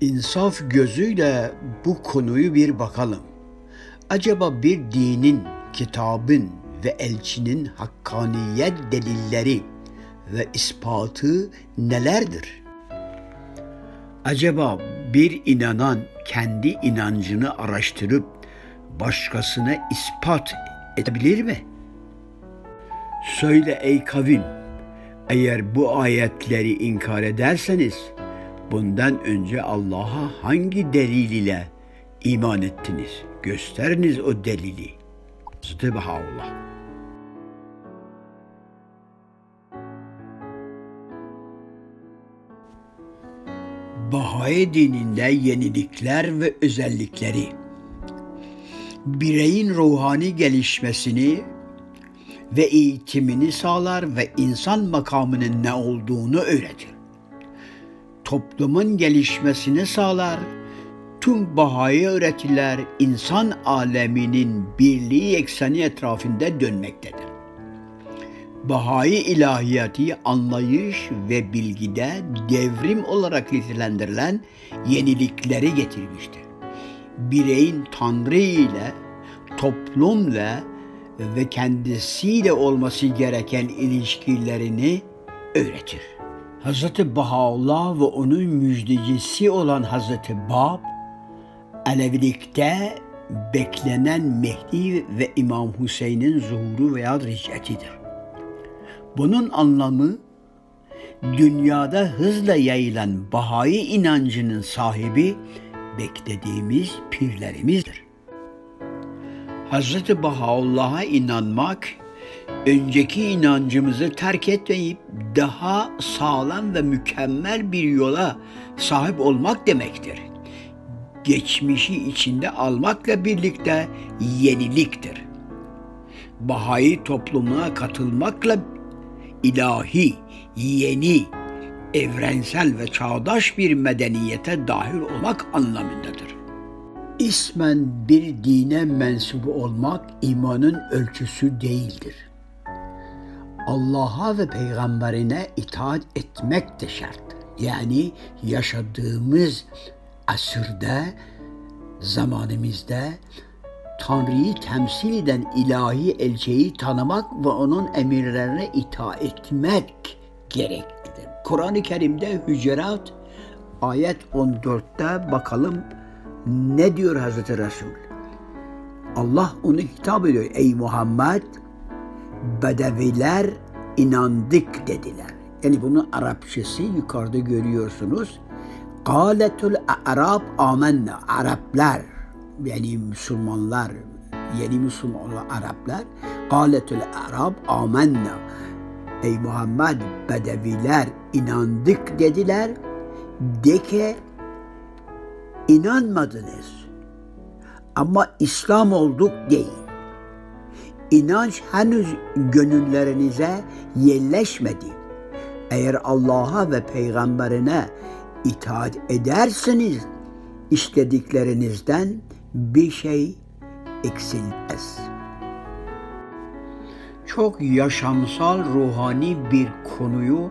İnsaf gözüyle bu konuyu bir bakalım. Acaba bir dinin, kitabın ve elçinin hakkaniyet delilleri ve ispatı nelerdir? Acaba bir inanan kendi inancını araştırıp başkasına ispat edebilir mi? Söyle ey kavim, eğer bu ayetleri inkar ederseniz bundan önce Allah'a hangi delil ile iman ettiniz? Gösteriniz o delili. Bahaullah. Bahai dininde yenilikler ve özellikleri bireyin ruhani gelişmesini ve eğitimini sağlar ve insan makamının ne olduğunu öğretir. Toplumun gelişmesini sağlar. Tüm Bahai öğretiler insan aleminin birliği ekseni etrafında dönmektedir. Bahai ilahiyatı anlayış ve bilgide devrim olarak nitelendirilen yenilikleri getirmiştir. Bireyin Tanrı ile, toplumla ve kendisiyle olması gereken ilişkilerini öğretir. Hz. Bahaullah ve onun müjdecisi olan Hz. Bab, Alevilikte beklenen Mehdi ve İmam Hüseyin'in zuhuru veya ricatidir. Bunun anlamı dünyada hızla yayılan Bahai inancının sahibi beklediğimiz pirlerimizdir. Hz. Bahaullah'a inanmak, önceki inancımızı terk etmeyip daha sağlam ve mükemmel bir yola sahip olmak demektir. Geçmişi içinde almakla birlikte yeniliktir. Bahai toplumuna katılmakla ilahi, yeni, evrensel ve çağdaş bir medeniyete dahil olmak anlamındadır. İsmen bir dine mensubu olmak imanın ölçüsü değildir. Allah'a ve peygamberine itaat etmek de şarttır. Yani yaşadığımız asırda, zamanımızda Tanrı'yı temsil eden ilahi elçeyi tanımak ve onun emirlerine itaat etmek gereklidir. Kur'an-ı Kerim'de Hücerat ayet 14'te bakalım ne diyor Hazreti Resul? Allah onu hitap ediyor. Ey Muhammed Bedeviler inandık dediler. Yani bunun Arapçası yukarıda görüyorsunuz. Kâletul Arab amenna. Araplar yani Müslümanlar yeni Müslüman Araplar Kâletul Arab amenna. Ey Muhammed Bedeviler inandık dediler. De ki inanmadınız. Ama İslam olduk değil. İnanç henüz gönüllerinize yerleşmedi. Eğer Allah'a ve peygamberine itaat ederseniz istediklerinizden bir şey eksilmez. Çok yaşamsal ruhani bir konuyu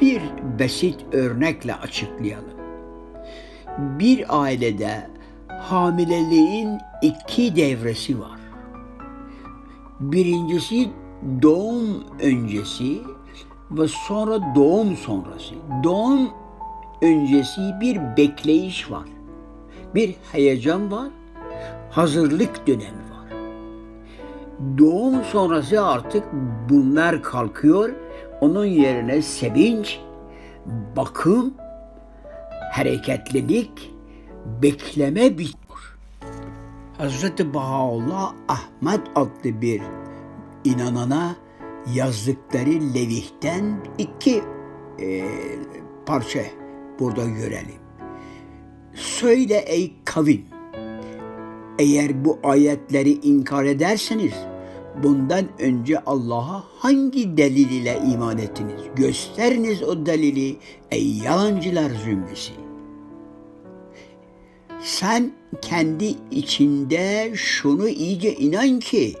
bir basit örnekle açıklayalım. Bir ailede hamileliğin iki devresi var. Birincisi doğum öncesi ve sonra doğum sonrası. Doğum öncesi bir bekleyiş var. Bir heyecan var. Hazırlık dönemi var. Doğum sonrası artık bunlar kalkıyor. Onun yerine sevinç, bakım, hareketlilik, bekleme bitiyor. Hazreti Bahaullah Ahmet adlı bir inanana yazdıkları levihten iki e, parça burada görelim. Söyle ey kavim, eğer bu ayetleri inkar ederseniz bundan önce Allah'a hangi delil ile iman ettiniz? Gösteriniz o delili ey yalancılar zümresi. Sen kendi içinde şunu iyice inan ki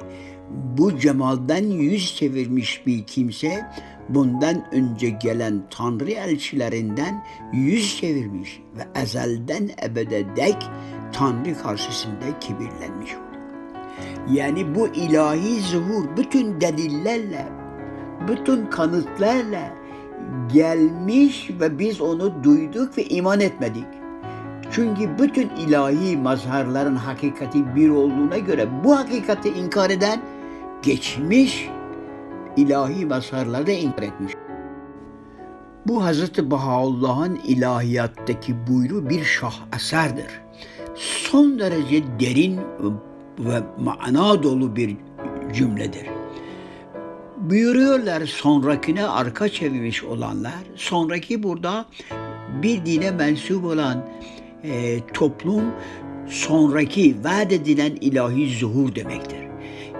bu cemalden yüz çevirmiş bir kimse bundan önce gelen Tanrı elçilerinden yüz çevirmiş ve ezelden ebede dek Tanrı karşısında kibirlenmiş olur. Yani bu ilahi zuhur bütün delillerle, bütün kanıtlarla gelmiş ve biz onu duyduk ve iman etmedik. Çünkü bütün ilahi mazharların hakikati bir olduğuna göre bu hakikati inkar eden geçmiş ilahi mazharları da inkar etmiş. Bu Hz. Bahaullah'ın ilahiyattaki buyruğu bir şah eserdir. Son derece derin ve mana dolu bir cümledir. Buyuruyorlar sonrakine arka çevirmiş olanlar, sonraki burada bir dine mensup olan e, toplum sonraki vaat edilen ilahi zuhur demektir.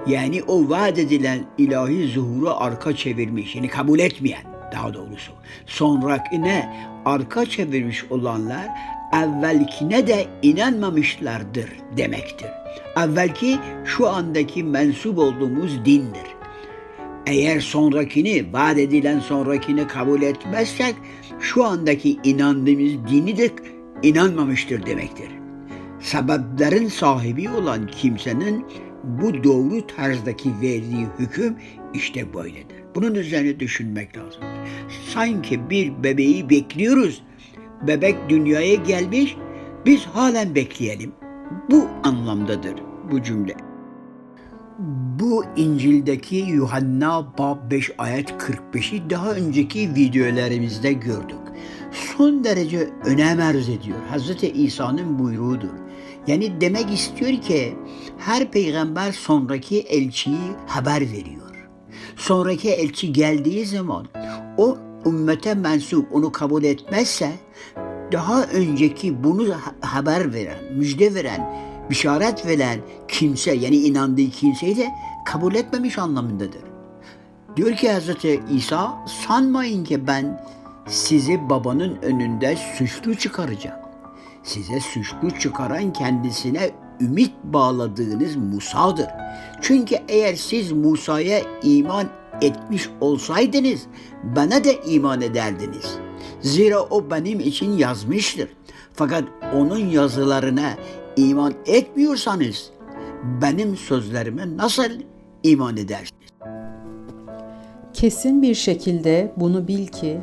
Yani o vaat edilen ilahi zuhuru arka çevirmiş, yani kabul etmeyen daha doğrusu. Sonrakine arka çevirmiş olanlar evvelkine de inanmamışlardır demektir. Evvelki şu andaki mensup olduğumuz dindir. Eğer sonrakini, vaat edilen sonrakini kabul etmezsek şu andaki inandığımız dini de inanmamıştır demektir. Sebeplerin sahibi olan kimsenin bu doğru tarzdaki verdiği hüküm işte böyledir. Bunun üzerine düşünmek lazım. Sanki bir bebeği bekliyoruz. Bebek dünyaya gelmiş, biz halen bekleyelim. Bu anlamdadır bu cümle. Bu İncil'deki Yuhanna Bab 5 ayet 45'i daha önceki videolarımızda gördük. Son derece önem arz ediyor. Hz. İsa'nın buyruğudur. Yani demek istiyor ki her peygamber sonraki elçiyi haber veriyor. Sonraki elçi geldiği zaman o ümmete mensup onu kabul etmezse daha önceki bunu haber veren, müjde veren, bişaret veren kimse yani inandığı kimseyi de kabul etmemiş anlamındadır. Diyor ki Hz. İsa sanmayın ki ben sizi babanın önünde suçlu çıkaracağım. Size suçlu çıkaran kendisine ümit bağladığınız Musa'dır. Çünkü eğer siz Musa'ya iman etmiş olsaydınız bana da iman ederdiniz. Zira o benim için yazmıştır. Fakat onun yazılarına iman etmiyorsanız benim sözlerime nasıl iman edersiniz? Kesin bir şekilde bunu bil ki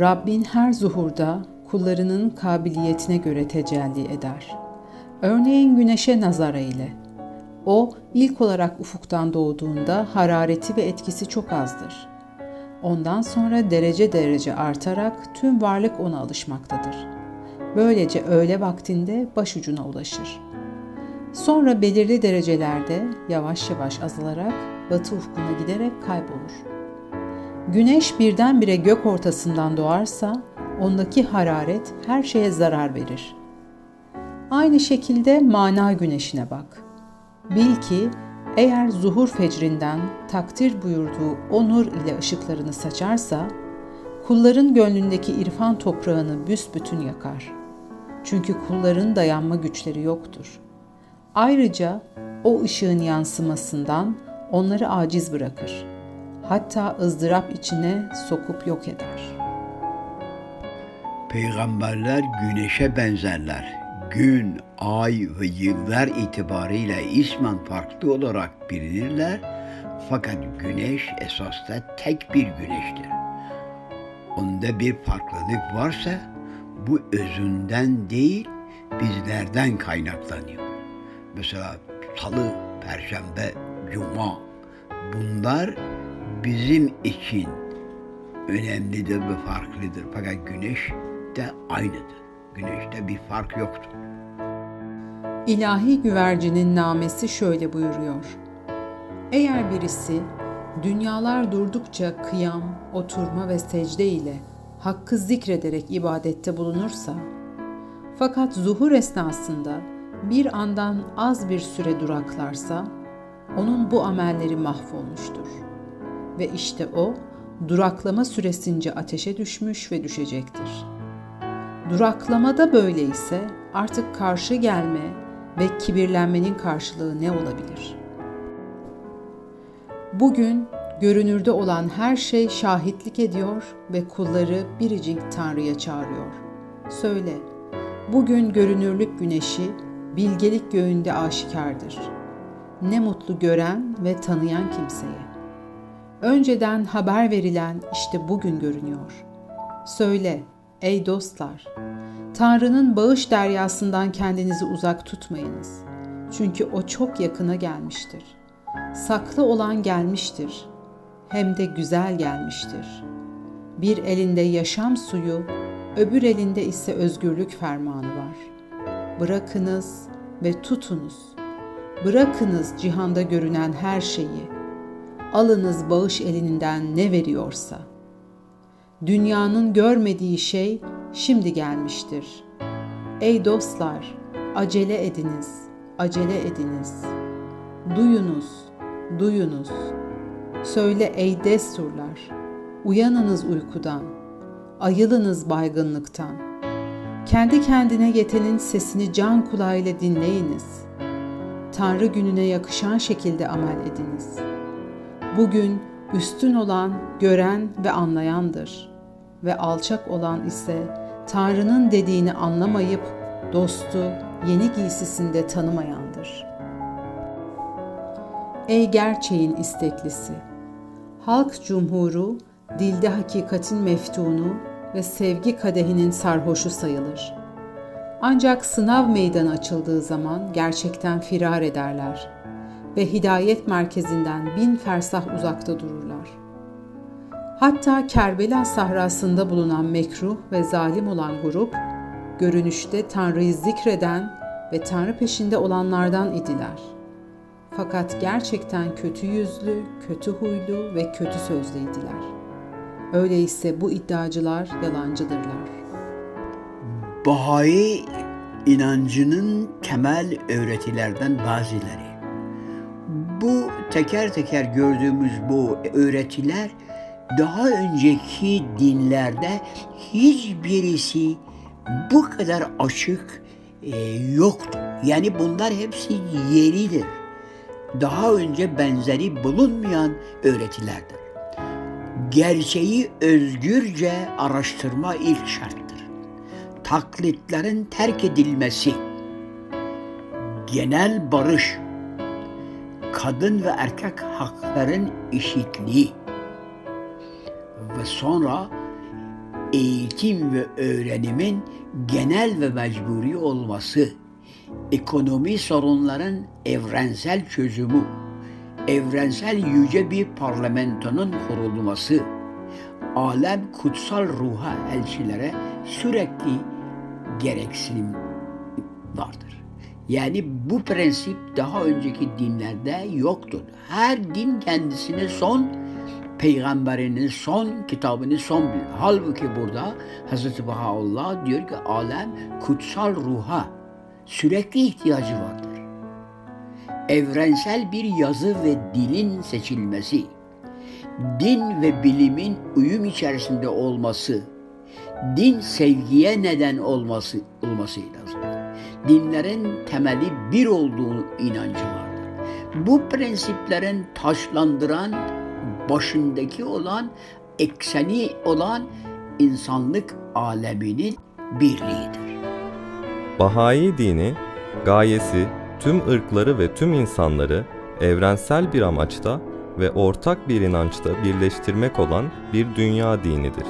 Rabbin her zuhurda kullarının kabiliyetine göre tecelli eder. Örneğin güneşe nazara ile. O ilk olarak ufuktan doğduğunda harareti ve etkisi çok azdır. Ondan sonra derece derece artarak tüm varlık ona alışmaktadır. Böylece öğle vaktinde başucuna ulaşır. Sonra belirli derecelerde yavaş yavaş azalarak batı ufkuna giderek kaybolur. Güneş birdenbire gök ortasından doğarsa ondaki hararet her şeye zarar verir. Aynı şekilde mana güneşine bak. Bil ki eğer zuhur fecrinden takdir buyurduğu o nur ile ışıklarını saçarsa, kulların gönlündeki irfan toprağını büsbütün yakar. Çünkü kulların dayanma güçleri yoktur. Ayrıca o ışığın yansımasından onları aciz bırakır. Hatta ızdırap içine sokup yok eder.'' Peygamberler güneşe benzerler. Gün, ay ve yıllar itibarıyla ismen farklı olarak bilinirler. Fakat güneş esasda tek bir güneştir. Onda bir farklılık varsa bu özünden değil bizlerden kaynaklanıyor. Mesela salı, perşembe, cuma bunlar bizim için önemlidir ve farklıdır. Fakat güneş de aynıdır. Güneşte bir fark yoktur. İlahi güvercinin namesi şöyle buyuruyor. Eğer birisi dünyalar durdukça kıyam, oturma ve secde ile hakkı zikrederek ibadette bulunursa, fakat zuhur esnasında bir andan az bir süre duraklarsa, onun bu amelleri mahvolmuştur. Ve işte o, duraklama süresince ateşe düşmüş ve düşecektir.'' Duraklamada böyleyse artık karşı gelme ve kibirlenmenin karşılığı ne olabilir? Bugün görünürde olan her şey şahitlik ediyor ve kulları biricik Tanrı'ya çağırıyor. Söyle, bugün görünürlük güneşi bilgelik göğünde aşikardır. Ne mutlu gören ve tanıyan kimseye. Önceden haber verilen işte bugün görünüyor. Söyle, ey dostlar, Tanrı'nın bağış deryasından kendinizi uzak tutmayınız. Çünkü o çok yakına gelmiştir. Saklı olan gelmiştir. Hem de güzel gelmiştir. Bir elinde yaşam suyu, öbür elinde ise özgürlük fermanı var. Bırakınız ve tutunuz. Bırakınız cihanda görünen her şeyi. Alınız bağış elinden ne veriyorsa. Dünyanın görmediği şey şimdi gelmiştir. Ey dostlar, acele ediniz, acele ediniz. Duyunuz, duyunuz. Söyle ey desturlar, uyanınız uykudan, ayılınız baygınlıktan. Kendi kendine yetenin sesini can kulağıyla dinleyiniz. Tanrı gününe yakışan şekilde amel ediniz. Bugün üstün olan gören ve anlayandır ve alçak olan ise Tanrı'nın dediğini anlamayıp dostu yeni giysisinde tanımayandır. Ey gerçeğin isteklisi! Halk cumhuru, dilde hakikatin meftunu ve sevgi kadehinin sarhoşu sayılır. Ancak sınav meydanı açıldığı zaman gerçekten firar ederler ve hidayet merkezinden bin fersah uzakta dururlar. Hatta Kerbela sahrasında bulunan mekruh ve zalim olan grup, görünüşte Tanrı'yı zikreden ve Tanrı peşinde olanlardan idiler. Fakat gerçekten kötü yüzlü, kötü huylu ve kötü sözlüydiler. Öyleyse bu iddiacılar yalancıdırlar. Bahai inancının temel öğretilerden bazıları. Teker teker gördüğümüz bu öğretiler daha önceki dinlerde hiçbirisi bu kadar açık e, yoktu. Yani bunlar hepsi yenidir. Daha önce benzeri bulunmayan öğretilerdir. Gerçeği özgürce araştırma ilk şarttır. Taklitlerin terk edilmesi, genel barış, kadın ve erkek hakların eşitliği ve sonra eğitim ve öğrenimin genel ve mecburi olması, ekonomi sorunların evrensel çözümü, evrensel yüce bir parlamentonun kurulması, alem kutsal ruha elçilere sürekli gereksinim vardır. Yani bu prensip daha önceki dinlerde yoktur. Her din kendisine son peygamberinin son kitabını son bilir. Halbuki burada Hz. Bahaullah diyor ki alem kutsal ruha sürekli ihtiyacı vardır. Evrensel bir yazı ve dilin seçilmesi, din ve bilimin uyum içerisinde olması, din sevgiye neden olması olması lazım. Dinlerin temeli bir olduğunu inancı vardır. Bu prensiplerin taşlandıran başındaki olan, ekseni olan insanlık aleminin birliğidir. Bahai dini, gayesi tüm ırkları ve tüm insanları evrensel bir amaçta ve ortak bir inançta birleştirmek olan bir dünya dinidir.